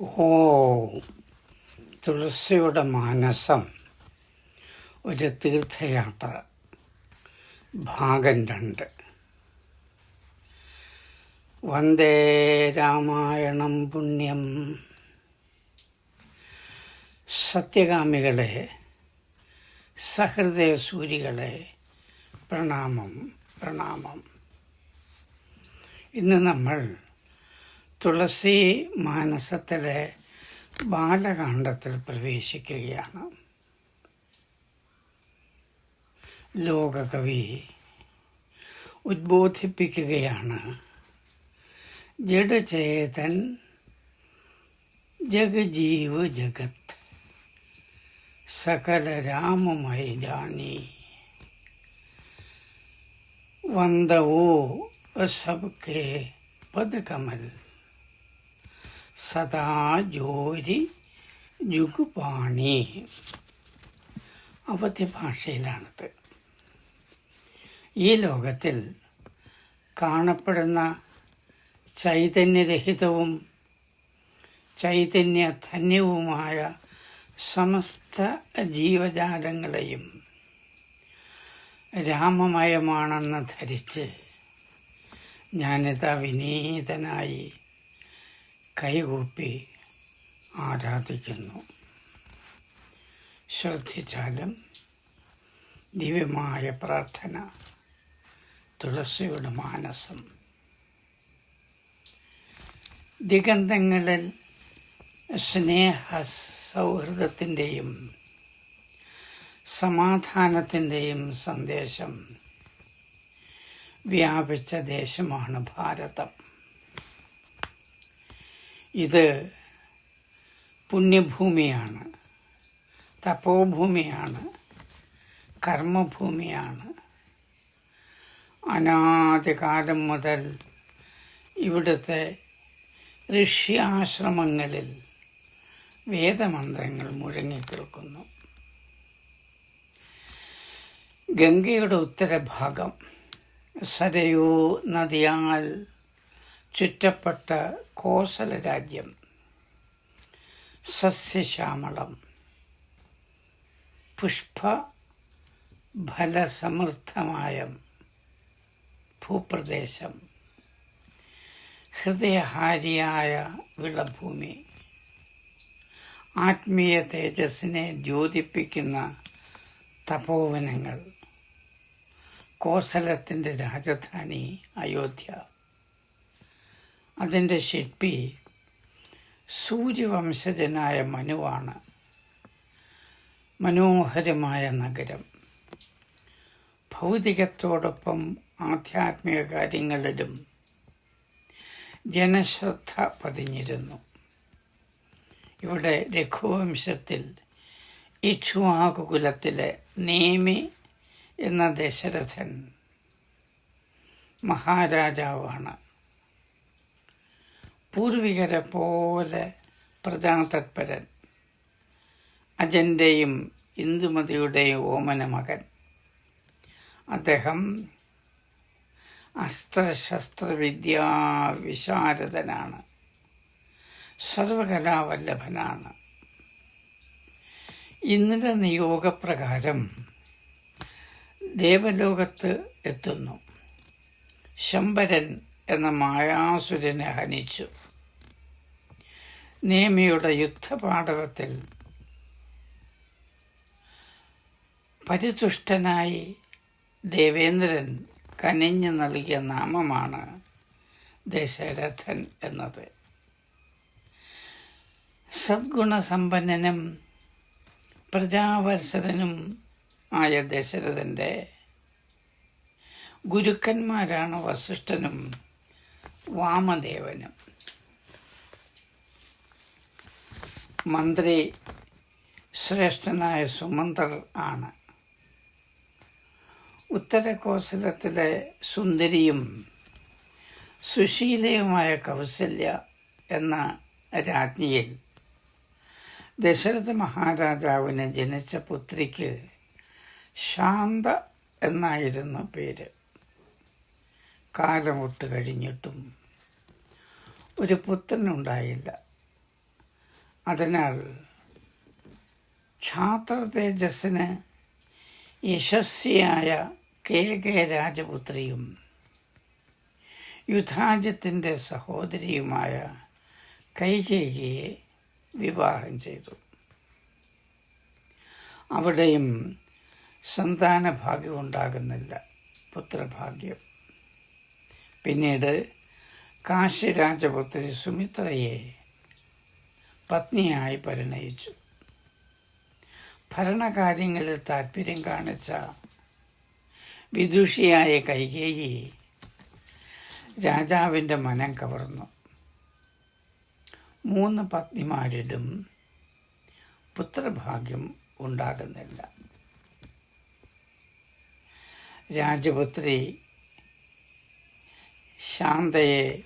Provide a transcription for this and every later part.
ഓ തുളസിയുടെ മാനസം. ഒരു തീർത്ഥയാത്ര. ഭാഗം രണ്ട്. വന്ദേ രാമായണം പുണ്യം. സത്യകാമികളെ സഹൃദയ സൂര്യകളെ പ്രണാമം പ്രണാമം. ഇന്ന് നമ്മൾ തുളസി മാനസത്തിലെ ബാലകാണ്ഡത്തിൽ പ്രവേശിക്കുകയാണ്. ലോകകവി ഉദ്ബോധിപ്പിക്കുകയാണ്. ജഡചേതൻ ജഗജീവ് ജഗത് സകല രാമമായി ജാനി. വന്ദവോ സബ്കെ പദകമൽ. സദാ ജോരി ജുഗുപാണി. അവധ്യ ഭാഷയിലാണിത് ഈ ലോകത്തിൽ കാണപ്പെടുന്ന ചൈതന്യരഹിതവും ചൈതന്യധന്യവുമായ സമസ്ത ജീവജാലങ്ങളെയും രാമമയമാണെന്ന് ധരിച്ച് ഞാനിതാ വിനീതനായി കൈകൂപ്പി ആരാധിക്കുന്നു. ശ്രദ്ധിച്ചാലും ദിവ്യമായ പ്രാർത്ഥന തുളസിയുടെ മാനസം ദിഗന്ധങ്ങളിൽ സ്നേഹ സൗഹൃദത്തിന്റെയും സമാധാനത്തിന്റെയും സന്ദേശം വ്യാപിച്ച ദേശമാണ് ഭാരതം. ഇത് പുണ്യഭൂമിയാണ്. തപോഭൂമിയാണ്. കർമ്മഭൂമിയാണ്. അനാദികാലം മുതൽ ഇവിടുത്തെ ആശ്രമങ്ങളിൽ വേദമന്ത്രങ്ങൾ മുഴങ്ങിക്കേൾക്കുന്നു ഗംഗയുടെ ഉത്തരഭാഗം സരയൂ നദിയാൽ ചുറ്റപ്പെട്ട കോസല രാജ്യം സസ്യശ്യാമളം. പുഷ്പ ഫലസമൃദ്ധമായ ഭൂപ്രദേശം. ഹൃദയഹാരിയായ വിളഭൂമി. ആത്മീയ തേജസ്സിനെ ദ്യോതിപ്പിക്കുന്ന തപോവനങ്ങൾ. കോസലത്തിന്റെ രാജധാനി അയോധ്യ. അതിന്റെ ശില്പി സൂര്യവംശജനായ മനുവാണ്. മനോഹരമായ നഗരം. ഭൗതികത്തോടൊപ്പം ആധ്യാത്മിക കാര്യങ്ങളിലും ജനശ്രദ്ധ പതിഞ്ഞിരുന്നു. ഇവിടെ രഘുവംശത്തിൽ ഇക്ഷുവാകുകുലത്തിലെ നേമി എന്ന ദശരഥൻ മഹാരാജാവാണ്. പൂർവികരെ പോലെ പ്രജാതത്പരൻ അജന്റെയും ഇന്ദുമതിയുടെയും ഓമന മകൻ അദ്ദേഹം അസ്ത്രശസ്ത്രവിദ്യാ വിശാരദനാണ് സർവകലാവല്ലഭനാണ്. ഇന്നലെ നിയോഗപ്രകാരം ദേവലോകത്ത് എത്തുന്നു. ശമ്പരൻ എന്ന മായാസുരനെ ഹനിച്ചു. നേമിയുടെ യുദ്ധപാടവത്തിൽ പരിതുഷ്ടനായി ദേവേന്ദ്രൻ കനിഞ്ഞു നൽകിയ നാമമാണ് ദശരഥൻ എന്നത്. സദ്ഗുണസമ്പന്നനും പ്രജാവത്സരനും ആയ ദശരഥന്റെ ഗുരുക്കന്മാരാണ് വസിഷ്ഠനും വാമദേവനും. മന്ത്രി ശ്രേഷ്ഠനായ സുമന്തർ ആണ്. ഉത്തരകോസലത്തിലെ സുന്ദരിയും സുശീലയുമായ കൗസല്യ എന്ന രാജ്ഞിയിൽ ദശരഥ മഹാരാജാവിന് ജനിച്ച പുത്രിക്ക് ശാന്ത എന്നായിരുന്നു പേര്. കാലമൊട്ട് കഴിഞ്ഞിട്ടും ഒരു പുത്രനുണ്ടായില്ല. അതിനാൽ ക്ഷാത്ര തേജസ്സിന് യശസ്വിയായ കെ കെ രാജപുത്രിയും യുദ്ധാജത്തിന്റെ സഹോദരിയുമായ കൈകേയിയെ വിവാഹം ചെയ്തു. അവിടെയും സന്താന ഉണ്ടാകുന്നില്ല പുത്രഭാഗ്യം. പിന്നീട് കാശി രാജപുത്രി സുമിത്രയെ പത്നിയായി പരിണയിച്ചു. ഭരണകാര്യങ്ങളിൽ താല്പര്യം കാണിച്ച വിദുഷിയായ കൈകേയി രാജാവിന്റെ മനം കവർന്നു. മൂന്ന് പത്നിമാരിലും പുത്രഭാഗ്യം ഉണ്ടാകുന്നില്ല. രാജപുത്രി ശാന്തയെ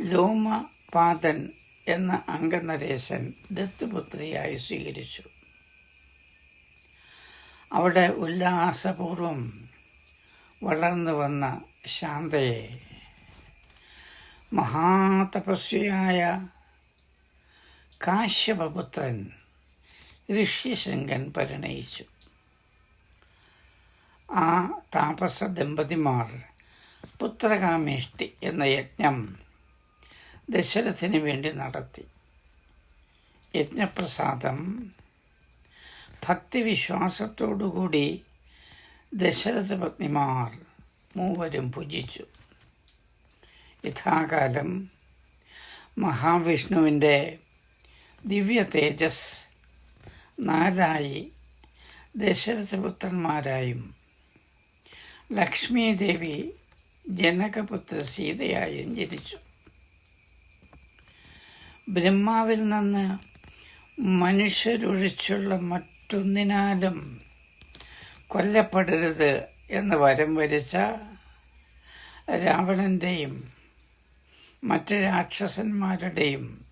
ലോമപാതൻ എന്ന അംഗനരേശൻ ദത്തുപുത്രിയായി സ്വീകരിച്ചു. അവിടെ ഉല്ലാസപൂർവം വളർന്നു വന്ന ശാന്തയെ മഹാതപസ്വിയായ കാശ്യപപുത്രൻ ഋഷ്യശൃംഗൻ പരിണയിച്ചു. ആ താപസ ദമ്പതിമാർ പുത്രകാമേഷ്ടി എന്ന യജ്ഞം ദശരഥന് വേണ്ടി നടത്തി. യജ്ഞപ്രസാദം. ഭക്തിവിശ്വാസത്തോടുകൂടി ദശരഥ പത്നിമാർ മൂവരും പൂജിച്ചു. യഥാകാലം മഹാവിഷ്ണുവിന്റെ ദിവ്യ തേജസ് നാലായി ദശരഥപുത്രന്മാരായും ലക്ഷ്മീദേവി ജനകപുത്ര സീതയായും ജനിച്ചു. ബ്രഹ്മാവിൽ നിന്ന് മനുഷ്യരൊഴിച്ചുള്ള മറ്റൊന്നിനാലും കൊല്ലപ്പെടരുത് എന്ന് വരം വരിച്ച രാവണന്റെയും മറ്റ് രാക്ഷസന്മാരുടെയും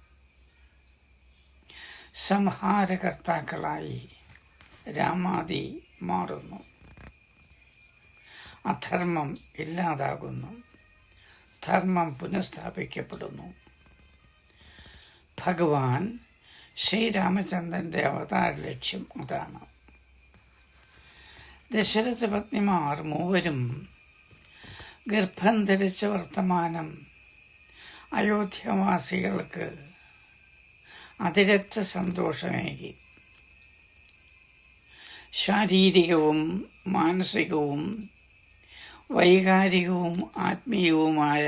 സംഹാരകർത്താക്കളായി രാമാദി മാറുന്നു. അധർമ്മം ഇല്ലാതാകുന്നു. ധർമ്മം പുനഃസ്ഥാപിക്കപ്പെടുന്നു. ഭഗവാൻ ശ്രീരാമചന്ദ്രന്റെ അവതാര ലക്ഷ്യം അതാണ്. ദശരഥ പത്നിമാർ മൂവരും ഗർഭം ധരിച്ച വർത്തമാനം അയോധ്യവാസികൾക്ക് അതിരറ്റ സന്തോഷമേകി. ശാരീരികവും മാനസികവും വൈകാരികവും ആത്മീയവുമായ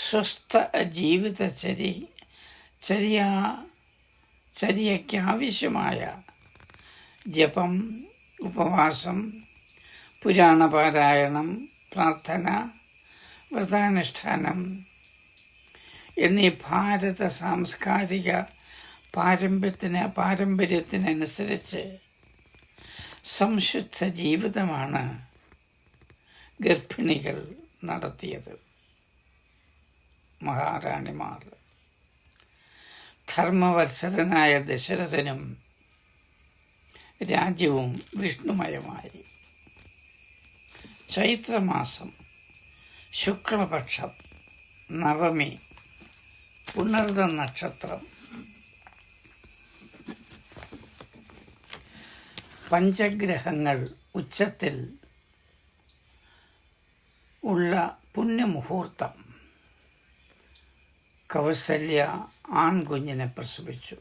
സ്വസ്ഥ ജീവിതചരി ചര്യ ചര്യയ്ക്കാവശ്യമായ ജപം ഉപവാസം പുരാണപാരായണം പ്രാർത്ഥന വ്രതാനുഷ്ഠാനം എന്നീ ഭാരത സാംസ്കാരിക പാരമ്പര്യത്തിന് പാരമ്പര്യത്തിനനുസരിച്ച് സംശുദ്ധ ജീവിതമാണ് ഗർഭിണികൾ നടത്തിയത്. മഹാറാണിമാർ. ധർമ്മവത്സരനായ ദശരഥനും രാജ്യവും വിഷ്ണുമയമായി. ചൈത്രമാസം ശുക്ലപക്ഷം നവമി പുണർദ നക്ഷത്രം പഞ്ചഗ്രഹങ്ങൾ ഉച്ചത്തിൽ ഉള്ള പുണ്യമുഹൂർത്തം. കൗസല്യ ആൺകുഞ്ഞിനെ പ്രസവിച്ചു.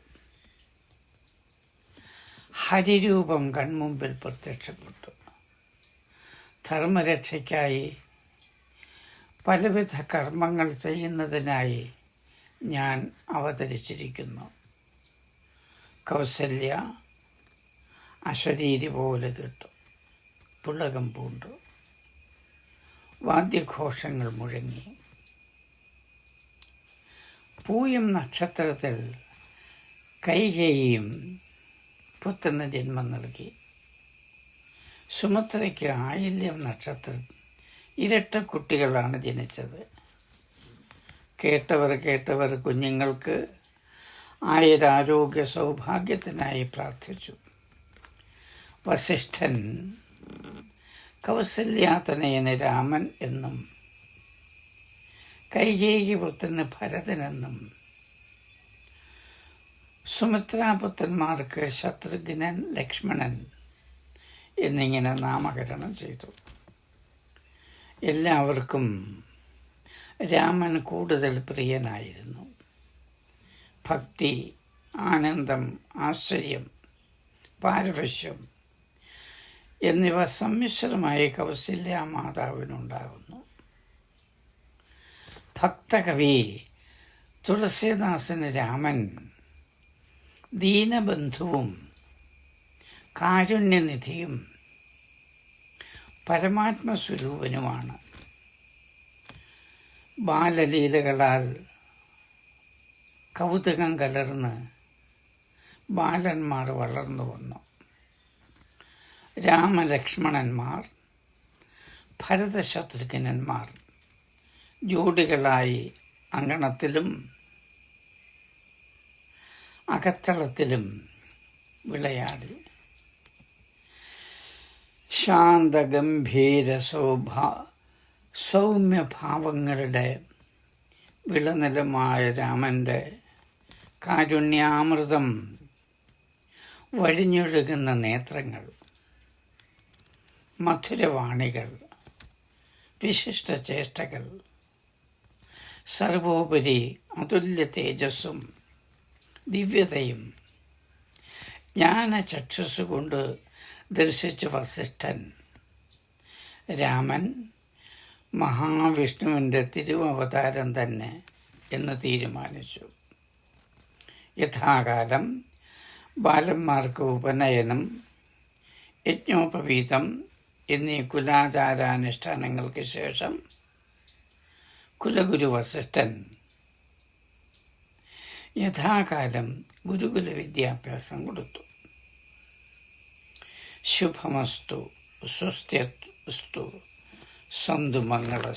ഹരിരൂപം കൺമുമ്പിൽ പ്രത്യക്ഷപ്പെട്ടു. ധർമ്മരക്ഷയ്ക്കായി പലവിധ കർമ്മങ്ങൾ ചെയ്യുന്നതിനായി ഞാൻ അവതരിച്ചിരിക്കുന്നു. കൗസല്യ അശരീരി പോലെ കിട്ടും. പുളകം പൂണ്ടു. വാദ്യഘോഷങ്ങൾ മുഴങ്ങി. പൂയം നക്ഷത്രത്തിൽ കൈകേയും പുത്രന് ജന്മം നൽകി. സുമത്രയ്ക്ക് ആയില്യം നക്ഷത്രം ഇരട്ട കുട്ടികളാണ് ജനിച്ചത്. കേട്ടവർ കേട്ടവർ കുഞ്ഞുങ്ങൾക്ക് ആയരാരോഗ്യ സൗഭാഗ്യത്തിനായി പ്രാർത്ഥിച്ചു. വസിഷ്ഠൻ കൗസല്യാതനയന് രാമൻ എന്നും കൈകേയി പുത്രന് ഭരതനെന്നും സുമിത്രാപുത്രന്മാർക്ക് ശത്രുഘ്നൻ ലക്ഷ്മണൻ എന്നിങ്ങനെ നാമകരണം ചെയ്തു. എല്ലാവർക്കും രാമൻ കൂടുതൽ പ്രിയനായിരുന്നു. ഭക്തി ആനന്ദം ആശ്ചര്യം പാരവശ്യം എന്നിവ സമ്മിശ്രമായി കൗസല്യ മാതാവിനുണ്ടാകുന്നു. ഭക്തകവി തുളസീദാസന് രാമൻ ദീനബന്ധുവും കാരുണ്യനിധിയും പരമാത്മസ്വരൂപനുമാണ്. ബാലലീലകളാൽ കൗതുകം കലർന്ന് ബാലന്മാർ വളർന്നു വന്നു രാമലക്ഷ്മണന്മാർ ഭരതശത്രുഘ്നന്മാർ ജോഡികളായി അങ്കണത്തിലും അകത്തളത്തിലും വിളയാടി. ശാന്തഗംഭീര സൗഭ സൗമ്യഭാവങ്ങളുടെ വിളനിലമായ രാമന്റെ കാരുണ്യാമൃതം വഴിഞ്ഞൊഴുകുന്ന നേത്രങ്ങൾ. മധുരവാണികൾ വിശിഷ്ട ചേഷ്ടകൾ. സർവോപരി അതുല്യ തേജസ്സും ദിവ്യതയും ജ്ഞാനചക്ഷുസുകൊണ്ട് ദർശിച്ച വസിഷ്ഠൻ രാമൻ മഹാവിഷ്ണുവിന്റെ തിരുവവതാരം തന്നെ എന്ന് തീരുമാനിച്ചു. യഥാകാലം ബാലന്മാർക്ക് ഉപനയനം യജ്ഞോപവീതം എന്നീ കുലാചാരാനുഷ്ഠാനങ്ങൾക്ക് ശേഷം കുലഗുരു വസിഷ്ഠൻ യഥാകാലം ഗുരുകുല വിദ്യാഭ്യാസം കൊടുത്തു. ശുഭമസ്തു സ്വസ്ത്യസ്തു സന്തു മംഗള